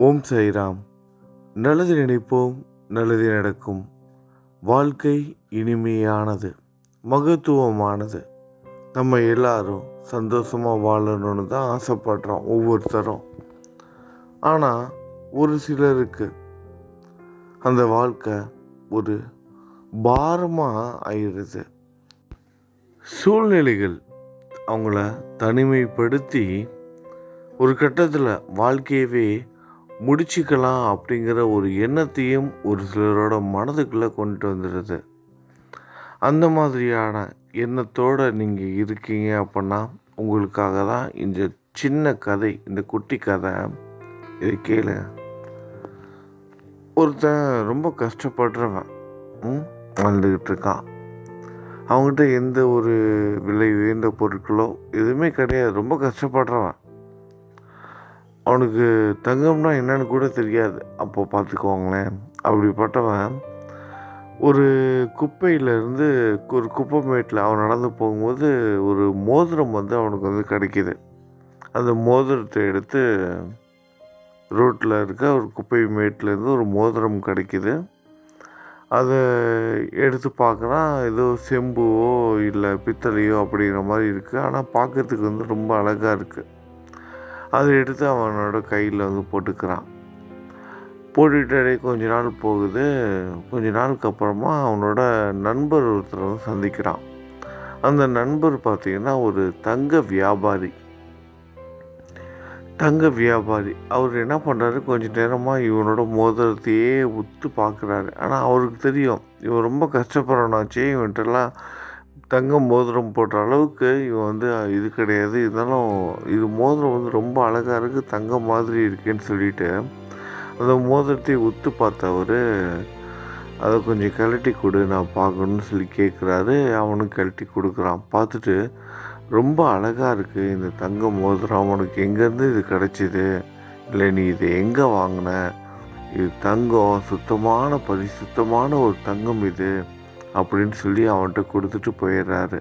ஓம் சைராம் நல்லது நினைப்போம் நல்லது நடக்கும். வாழ்க்கை இனிமையானது மகத்துவமானது. நம்ம எல்லாரும் சந்தோஷமாக வாழணும்னு தான் ஆசைப்படுறோம் ஒவ்வொருத்தரும். ஆனால் ஒரு சிலருக்கு அந்த வாழ்க்கை ஒரு பாரமாக ஆயிடுது. சூழ்நிலைகள் அவங்கள தனிமைப்படுத்தி ஒரு கட்டத்தில் வாழ்க்கையவே முடிச்சுக்கலாம் அப்படிங்கிற ஒரு எண்ணத்தையும் ஒரு சிலரோட மனதுக்குள்ளே கொண்டு வந்துடுது. அந்த மாதிரியான எண்ணத்தோடு நீங்கள் இருக்கீங்க அப்படின்னா உங்களுக்காக தான் இந்த சின்ன கதை இந்த குட்டி கதை இதை கேளு. ஒருத்தன் ரொம்ப கஷ்டப்படுறவன் வாழ்ந்துக்கிட்டு இருக்கான். அவங்ககிட்ட எந்த ஒரு விலை உயர்ந்த பொருட்களோ எதுவுமே கிடையாது. ரொம்ப கஷ்டப்படுறவன். அவனுக்கு தங்கம்னா என்னன்னு கூட தெரியாது. அப்போ பார்த்துக்கோங்களேன். அப்படிப்பட்டவன் ஒரு குப்பையிலேருந்து ஒரு குப்பை மேட்டில் அவன் நடந்து போகும்போது ஒரு மோதிரம் வந்து அவனுக்கு வந்து கிடைக்கிது. அந்த மோதிரத்தை எடுத்து ரோட்டில் இருக்க ஒரு குப்பை மேட்லேருந்து ஒரு மோதிரம் கிடைக்கிது. அதை எடுத்து பார்க்குறான். ஏதோ செம்புவோ இல்லை பித்தளையோ அப்படிங்கிற மாதிரி இருக்குது. ஆனால் பார்க்கறதுக்கு வந்து ரொம்ப அழகாக இருக்குது. அதை எடுத்து அவனோட கையில் வந்து போட்டுக்கிறான். போட்டுக்கிட்டே கொஞ்ச நாள் போகுது. கொஞ்ச நாளுக்கு அப்புறமா அவனோட நண்பர் ஒருத்தர் வந்து சந்திக்கிறான். அந்த நண்பர் பார்த்திங்கன்னா ஒரு தங்க வியாபாரி. தங்க வியாபாரி. அவர் என்ன பண்ணுறாரு கொஞ்ச நேரமாக இவனோட மோதிரத்தையே உத்து பார்க்குறாரு ஆனால் அவருக்கு தெரியும் இவன் ரொம்ப கஷ்டப்படுறவனாச்சே இவன்ட்டெல்லாம் தங்க மோதிரம் போடுற அளவுக்கு இவன் வந்து இது கிடையாது. இருந்தாலும் இது மோதிரம் வந்து ரொம்ப அழகாக இருக்குது தங்க மாதிரி இருக்குன்னு சொல்லிட்டு. அந்த மோதிரத்தை உத்து பார்த்தவர் அதை கொஞ்சம் கழட்டி கொடு நான் பார்க்கணுன்னு சொல்லி கேட்குறாரு. அவனும் கழட்டி கொடுக்குறான். பார்த்துட்டு ரொம்ப அழகாக இருக்குது இந்த தங்க மோதிரம். உனக்கு எங்கேருந்து இது கிடச்சிது? இல்லை நீ இதை எங்கே வாங்கின? இது தங்கம் சுத்தமான பரிசுத்தமான ஒரு தங்கம் இது. அப்படின்னு சொல்லி அவன்கிட்ட கொடுத்துட்டு போயிடுறாரு.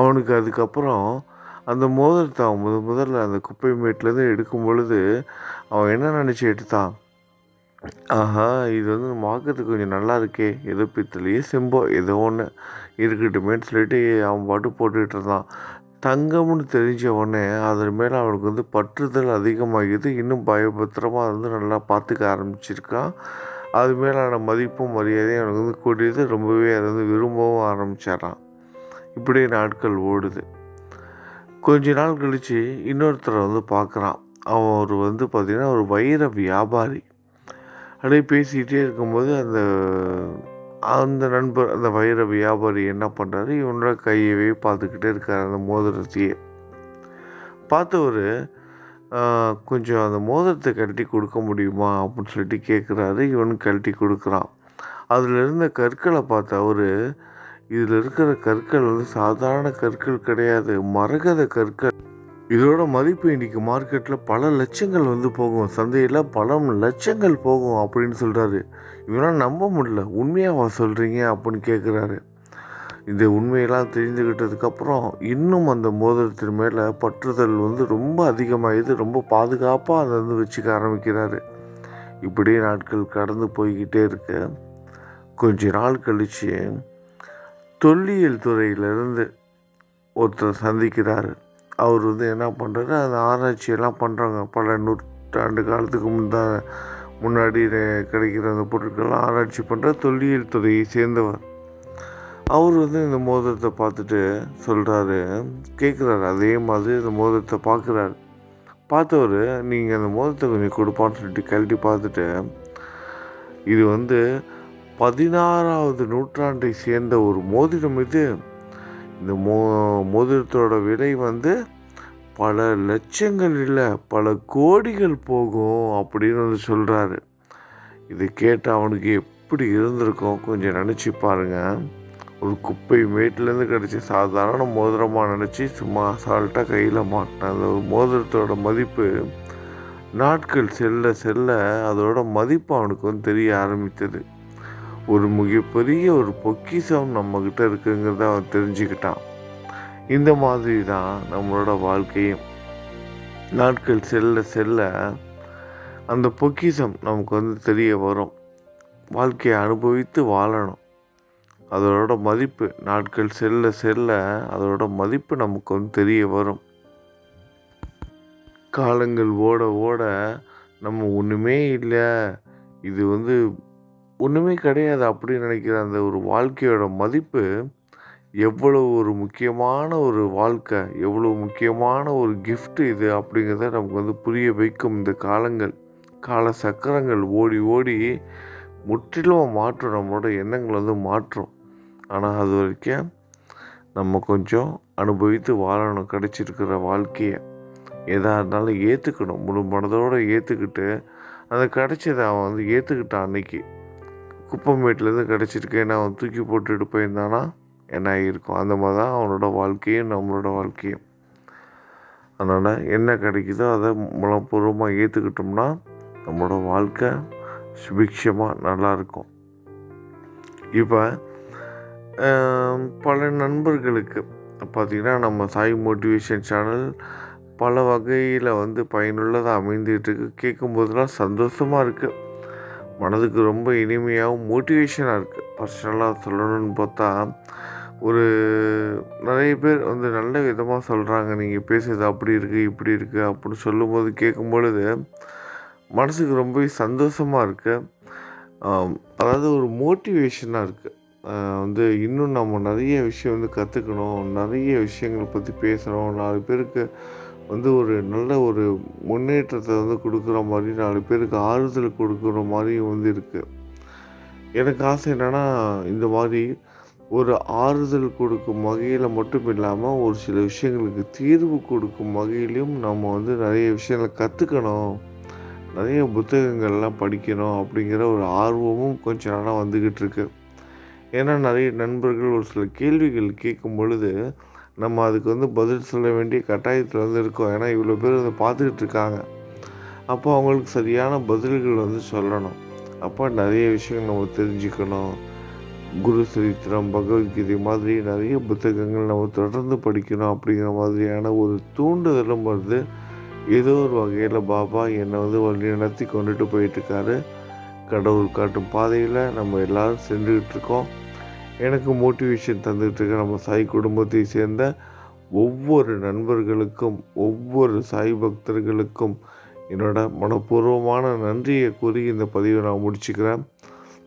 அவனுக்கு அதுக்கப்புறம் அந்த மோதிரத்தை அவன் முத முதல்ல அந்த குப்பை மேட்லேருந்து எடுக்கும் பொழுது அவன் என்ன நினச்சி எடுத்தான்? ஆஹா இது வந்து பார்க்கறதுக்கு கொஞ்சம் நல்லா இருக்கே. ஏதோ பித்தலையே செம்போ ஏதோ ஒன்று இருக்கட்டுமேன்னு சொல்லிட்டு அவன் பாட்டு போட்டுக்கிட்டு இருந்தான். தங்கம்னு தெரிஞ்ச உடனே அதன் மேலே அவனுக்கு வந்து பற்றுதல் அதிகமாகிது இன்னும் பயபத்திரமாக வந்து நல்லா பார்த்துக்க ஆரம்பிச்சிருக்கான். அது மேலான மதிப்பும் மரியாதையும் அவனுக்கு வந்து கூடியது. ரொம்பவே அதை வந்து விரும்பவும் ஆரம்பிச்சிடறான் இப்படியே நாட்கள் ஓடுது. கொஞ்ச நாள் கழித்து இன்னொருத்தரை வந்து பார்க்குறான். அவன் ஒரு வந்து பார்த்திங்கன்னா ஒரு வைர வியாபாரி. அப்படியே பேசிக்கிட்டே இருக்கும்போது அந்த அந்த நண்பர் அந்த வைர வியாபாரி என்ன பண்ணுறாரு இவனோட கையவே பார்த்துக்கிட்டே இருக்கார் அந்த மோதிரத்தையே. பார்த்தவர் கொஞ்சம் அந்த மோதிரத்தை கழட்டி கொடுக்க முடியுமா அப்படின்னு சொல்லிட்டு கேட்குறாரு இவனும் கழட்டி கொடுக்குறான். அதில் இருந்த கற்களை பார்த்த அவர் இதில் இருக்கிற கற்கள் வந்து சாதாரண கற்கள் கிடையாது. மரகத கற்கள். இதோட மதிப்பு இன்னைக்கு மார்க்கெட்டில் பல லட்சங்கள் வந்து போகும். சந்தையில் பல லட்சங்கள் போகும் அப்படின்னு சொல்கிறாரு இவனால் நம்ப முடியல. உண்மையாவா சொல்கிறீங்க அப்படின்னு கேட்குறாரு இந்த உண்மையெல்லாம் தெரிஞ்சுக்கிட்டதுக்கப்புறம் இன்னும் அந்த மோதிரத்தின் மேலே பற்றுதல் வந்து ரொம்ப அதிகமாகிது ரொம்ப பாதுகாப்பாக அதை வந்து வச்சுக்க ஆரம்பிக்கிறாரு. இப்படியே நாட்கள் கடந்து போய்கிட்டே இருக்க. கொஞ்ச நாள் கழித்து தொல்லியல் துறையிலிருந்து ஒருத்தர் சந்திக்கிறாரு. அவர் வந்து என்ன பண்ணுறாரு அந்த ஆராய்ச்சியெல்லாம் பண்ணுறாங்க பல நூற்றாண்டு காலத்துக்கு முந்தா முன்னாடி கிடைக்கிற அந்த பொருட்கள்லாம் ஆராய்ச்சி பண்ணுற தொல்லியல் துறையை சேர்ந்தவர். அவர் வந்து இந்த மோதிரத்தை பார்த்துட்டு சொல்கிறாரு கேட்குறாரு அதே மாதிரி இந்த மோதிரத்தை பார்க்குறாரு. பார்த்தவர் நீங்கள் அந்த மோதிரத்தை கொஞ்சம் கொடுப்பான்னு சொல்லிட்டு கழட்டி பார்த்துட்டு இது வந்து பதினாறாவது நூற்றாண்டை சேர்ந்த ஒரு மோதிரம் இது. இந்த மோ மோதிரத்தோட விலை வந்து பல லட்சங்கள் இல்லை பல கோடிகள் போகும் அப்படின்னு வந்து சொல்கிறாரு இதை கேட்டு அவனுக்கு எப்படி இருந்திருக்கும் கொஞ்சம் நினச்சி பாருங்க. ஒரு குப்பை மேட்டிலேருந்து கிடச்சி சாதாரண மோதிரமாக நினச்சி சும்மா அசால்ட்டாக கையில் மாட்டின அந்த ஒரு மோதிரத்தோட மதிப்பு நாட்கள் செல்ல செல்ல அதோட மதிப்பு அவனுக்கு வந்து தெரிய ஆரம்பித்தது. ஒரு மிகப்பெரிய ஒரு பொக்கிஷம் நம்மக்கிட்ட இருக்குங்கிறத அவன் தெரிஞ்சுக்கிட்டான். இந்த மாதிரி தான் நம்மளோட வாழ்க்கையும். நாட்கள் செல்ல செல்ல அந்த பொக்கிஷம் நமக்கு வந்து தெரிய வரும். வாழ்க்கையை அனுபவித்து வாழணும். அதோட மதிப்பு நாட்கள் செல்ல செல்ல அதோட மதிப்பு நமக்கு வந்து தெரிய வரும். காலங்கள் ஓட ஓட நம்ம ஒன்றுமே இல்லை. இது வந்து ஒன்றுமே கிடையாது அப்படின்னு நினைக்கிற அந்த ஒரு வாழ்க்கையோட மதிப்பு எவ்வளோ ஒரு முக்கியமான ஒரு வாழ்க்கை எவ்வளோ முக்கியமான ஒரு கிஃப்ட் இது அப்படிங்கிறத நமக்கு வந்து புரிய வைக்கும் இந்த காலங்கள். கால சக்கரங்கள் ஓடி ஓடி முற்றிலும் மாற்றும் நம்மளோட எண்ணங்களை வந்து மாற்றும். ஆனால் அது வரைக்கும் நம்ம கொஞ்சம் அனுபவித்து வாழணும். கிடச்சிருக்கிற வாழ்க்கையை எதாக இருந்தாலும் ஏற்றுக்கணும் முழு மனதோடு ஏற்றுக்கிட்டு அந்த கிடச்சதை அவன் வந்து ஏற்றுக்கிட்டான் அன்னைக்கு. குப்பமேட்லேருந்து கிடச்சிருக்கேன் அவன் தூக்கி போட்டுட்டு போயிருந்தானா என்ன ஆகியிருக்கும்? அந்த மாதிரி தான் அவனோட வாழ்க்கையும் நம்மளோட வாழ்க்கையும். அதனால் என்ன கிடைக்குதோ அதை மூலப்பூர்வமாக ஏற்றுக்கிட்டோம்னா நம்மளோட வாழ்க்கை சுபிக்ஷமாக நல்லாயிருக்கும் இப்போ பல நண்பர்களுக்கு. பார்த்திங்கன்னா நம்ம சாய் மோட்டிவேஷன் சேனல் பல வகையில் வந்து பயனுள்ளதாக அமைந்துகிட்ருக்கு கேட்கும்போதெல்லாம் சந்தோஷமாக இருக்குது மனதுக்கு ரொம்ப இனிமையாகவும் மோட்டிவேஷனாக இருக்குது பர்சனலாக சொல்லணும்னு பார்த்தா ஒரு நிறைய பேர் வந்து நல்ல விதமாக சொல்கிறாங்க நீங்கள் பேசுறது அப்படி இருக்குது இப்படி இருக்குது அப்படின்னு சொல்லும்போது கேட்கும் பொழுது மனதுக்கு ரொம்பவே சந்தோஷமாக இருக்குது அதாவது ஒரு மோட்டிவேஷனாக இருக்குது வந்து இன்னும் நம்ம நிறைய விஷயம் வந்து கற்றுக்கணும் நிறைய விஷயங்களை பற்றி பேசணும். நாலு பேருக்கு வந்து ஒரு நல்ல ஒரு முன்னேற்றத்தை வந்து கொடுக்குற மாதிரி நாலு பேருக்கு ஆறுதல் கொடுக்குற மாதிரியும் வந்து இருக்குது எனக்கு ஆசை என்னென்னா இந்த மாதிரி ஒரு ஆறுதல் கொடுக்கும் வகையில் மட்டும் இல்லாமல் ஒரு சில விஷயங்களுக்கு தீர்வு கொடுக்கும் வகையிலையும் நம்ம வந்து நிறைய விஷயங்களை கற்றுக்கணும் நிறைய புத்தகங்கள்லாம் படிக்கணும் அப்படிங்கிற ஒரு ஆர்வமும் கொஞ்ச நாளாக வந்துக்கிட்டு இருக்குது ஏன்னா நிறைய நண்பர்கள் ஒரு சில கேள்விகள் கேட்கும் பொழுது நம்ம அதுக்கு வந்து பதில் சொல்ல வேண்டிய கட்டாயத்தில் வந்து இருக்கோம். ஏன்னா இவ்வளோ பேர் அதை பார்த்துக்கிட்டு இருக்காங்க. அப்போ அவங்களுக்கு சரியான பதில்கள் வந்து சொல்லணும். அப்போ நிறைய விஷயங்கள் நம்ம தெரிஞ்சுக்கணும். குரு சரித்திரம் பகவத்கீதை மாதிரி நிறைய புத்தகங்கள் நம்ம தொடர்ந்து படிக்கணும் அப்படிங்கிற மாதிரியான ஒரு தூண்டுதலும் வந்து ஏதோ ஒரு வகையில் பாபா என்னை வந்து வழி நடத்தி கொண்டுட்டு போயிட்டுருக்காரு. கடவுள் காட்டும் பாதையில் நம்ம எல்லோரும் சென்றுக்கிட்டு இருக்கோம். எனக்கு மோட்டிவேஷன் தந்துகிட்டு இருக்க நம்ம சாய் குடும்பத்தை சேர்ந்த ஒவ்வொரு நண்பர்களுக்கும் ஒவ்வொரு சாய் பக்தர்களுக்கும் என்னோட மனப்பூர்வமான நன்றியை கூறி இந்த பதிவை நான் முடிச்சுக்கிறேன்.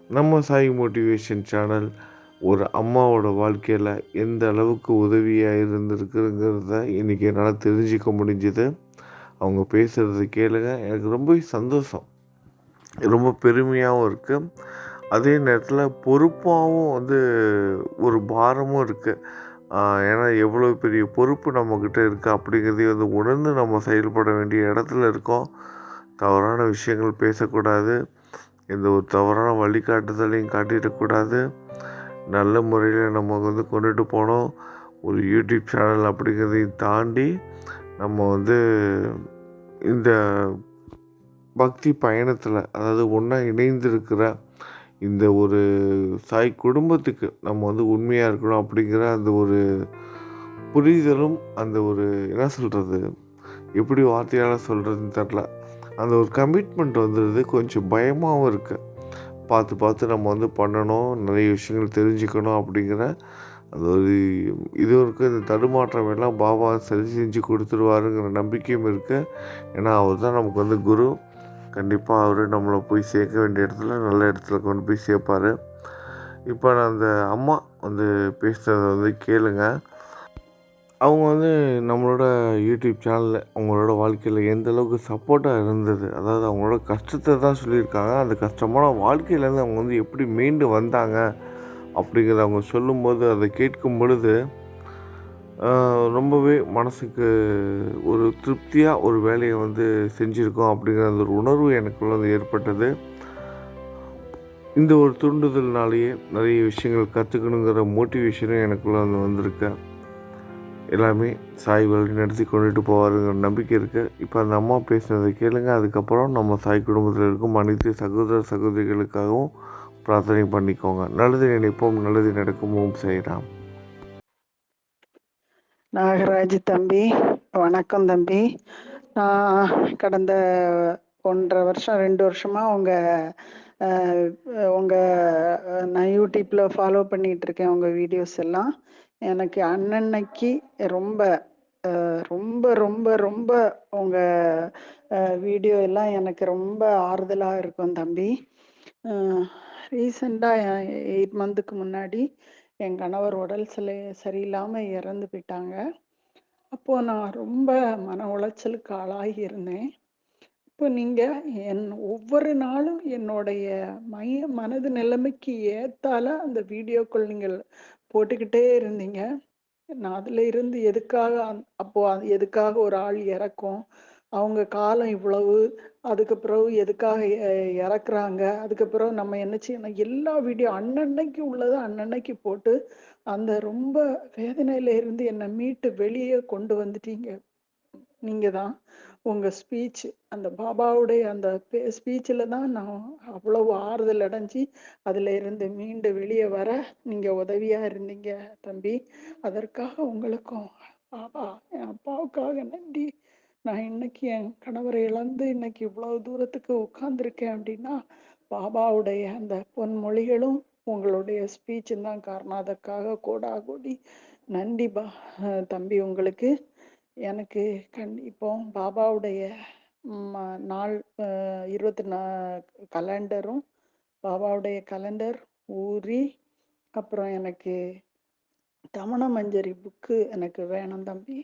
நம்ம சாய் மோட்டிவேஷன் சேனல் ஒரு அம்மாவோட வாழ்க்கையில் எந்த அளவுக்கு உதவியாக இருந்திருக்குங்கிறத இன்றைக்கி என்னால் தெரிஞ்சிக்க முடிஞ்சுது. அவங்க பேசுகிறத கேளுங்க. எனக்கு ரொம்ப சந்தோஷம். ரொம்ப பெருமையாகவும் இருக்குது அதே நேரத்தில் பொறுப்பாகவும் வந்து ஒரு பாரமும் இருக்குது ஏன்னா எவ்வளோ பெரிய பொறுப்பு நம்மக்கிட்ட இருக்குது அப்படிங்கிறதையும் வந்து உணர்ந்து நம்ம செயல்பட வேண்டிய இடத்துல இருக்கோம். தவறான விஷயங்கள் பேசக்கூடாது. எந்த ஒரு தவறான வழிகாட்டுதலையும் காட்டிடக்கூடாது. நல்ல முறையில் நம்ம வந்து கொண்டுட்டு போனோம். ஒரு யூடியூப் சேனல் அப்படிங்கிறதையும் தாண்டி நம்ம வந்து இந்த பக்தி பயணத்தில் அதாவது ஒன்றா இணைந்திருக்கிற இந்த ஒரு சாய் குடும்பத்துக்கு நம்ம வந்து உண்மையாக இருக்கணும் அப்படிங்கிற அந்த ஒரு புரிதலும் அந்த ஒரு என்ன சொல்கிறது எப்படி வார்த்தையால் சொல்கிறதுன்னு தெரில அந்த ஒரு கமிட்மெண்ட் வந்துடுது கொஞ்சம் பயமாகவும் இருக்குது பார்த்து பார்த்து நம்ம வந்து பண்ணணும் நிறைய விஷயங்கள் தெரிஞ்சுக்கணும் அப்படிங்கிற அது ஒரு இது இருக்குது இந்த தடுமாற்றம் எல்லாம் பாபா சரி செஞ்சு கொடுத்துருவாருங்கிற நம்பிக்கையும் இருக்குது ஏன்னா அவர் தான் நமக்கு வந்து குரு. கண்டிப்பாக அவர் நம்மளை போய் சேர்க்க வேண்டிய இடத்துல நல்ல இடத்துல கொண்டு போய் சேர்ப்பார். இப்போ நான் அந்த அம்மா வந்து பேசுகிறத வந்து கேளுங்க. அவங்க வந்து நம்மளோட யூடியூப் சேனலில் அவங்களோட வாழ்க்கையில் எந்த அளவுக்கு சப்போர்ட்டாக இருந்தது அதாவது அவங்களோட கஷ்டத்தை தான் சொல்லியிருக்காங்க. அந்த கஷ்டமான வாழ்க்கையிலேருந்து அவங்க வந்து எப்படி மீண்டு வந்தாங்க அப்படிங்கிறத அவங்க சொல்லும்போது அதை கேட்கும் பொழுது ரொம்பவே மனதுக்கு ஒரு திருப்தியாக ஒரு வேலையை வந்து செஞ்சுருக்கோம் அப்படிங்கிற அந்த ஒரு உணர்வு எனக்குள்ள வந்து ஏற்பட்டது. இந்த ஒரு தூண்டுதல்னாலேயே நிறைய விஷயங்கள் கற்றுக்கணுங்கிற மோட்டிவேஷனும் எனக்குள்ளே வந்து வந்திருக்கேன் எல்லாமே சாய் வழி நடத்தி கொண்டுட்டு போவாருங்கிற நம்பிக்கை இருக்குது இப்போ அந்த அம்மா பேசுனதை கேளுங்க. அதுக்கப்புறம் நம்ம சாய் குடும்பத்தில் இருக்கும் அனைத்து சகோதர சகோதரிகளுக்காகவும் பிரார்த்தனை பண்ணிக்கோங்க. நல்லது நினைப்போம் நல்லது நடக்கும் ஓம் செய்கிறான் நாகராஜ் தம்பி வணக்கம் தம்பி. நான் கடந்த ஒன்றரை வருஷம் ரெண்டு வருஷமா உங்க உங்க நான் யூடியூப்ல ஃபாலோ பண்ணிட்டு இருக்கேன் உங்க வீடியோஸ் எல்லாம். எனக்கு அன்னன்னைக்கு ரொம்ப ரொம்ப ரொம்ப ரொம்ப உங்க வீடியோ எல்லாம் எனக்கு ரொம்ப ஆறுதலா இருக்கும் தம்பி. ரீசெண்டாக எயிட் மந்த்துக்கு முன்னாடி என் கணவர் உடல் சிலை சரியில்லாமல் இறந்து போயிட்டாங்க. அப்போது நான் ரொம்ப மன உளைச்சலுக்கு ஆளாகி இருந்தேன். இப்போ நீங்கள் என் ஒவ்வொரு நாளும் என்னுடைய மைய மனது நிலைமைக்கு ஏற்றால அந்த வீடியோக்கள் நீங்கள் போட்டுக்கிட்டே இருந்தீங்க. நான் அதில் இருந்து எதுக்காக அப்போது அது எதுக்காக ஒரு ஆள் இறக்கும்? அவங்க காலம் இவ்வளவு அதுக்கு பிறகு எதுக்காக இறக்குறாங்க அதுக்கு பிறகு நம்ம என்ன செய்யணும்? எல்லா வீடியோ அன்னன்னைக்கு உள்ளதை அன்னன்னைக்கு போட்டு அந்த ரொம்ப வேதனையில இருந்து என்னை மீட்டு வெளியே கொண்டு வந்துட்டீங்க. நீங்க தான் உங்க ஸ்பீச் அந்த பாபாவுடைய அந்த ஸ்பீச்சில் தான் நான் அவ்வளவு ஆறுதல் அடைஞ்சி அதுல இருந்து மீண்டு வெளியே வர நீங்க உதவியா இருந்தீங்க தம்பி. அதற்காக உங்களுக்கும் பாபா என் அப்பாவுக்காக நன்றி. நான் இன்னைக்கு என் கணவரை இழந்து இன்னைக்கு இவ்வளவு தூரத்துக்கு உட்கார்ந்துருக்கேன் அப்படின்னா பாபாவுடைய அந்த பொன்மொழிகளும் உங்களுடைய ஸ்பீச்சும் தான் காரணம். அதற்காக கோடா கோடி நன்றி பா தம்பி உங்களுக்கு. எனக்கு கண் இப்போ பாபாவுடைய நாள் இருபத்தி நா கலண்டரும் பாபாவுடைய கலண்டர் ஊரி அப்புறம் எனக்கு தமண மஞ்சரி புக்கு எனக்கு வேணும் தம்பி.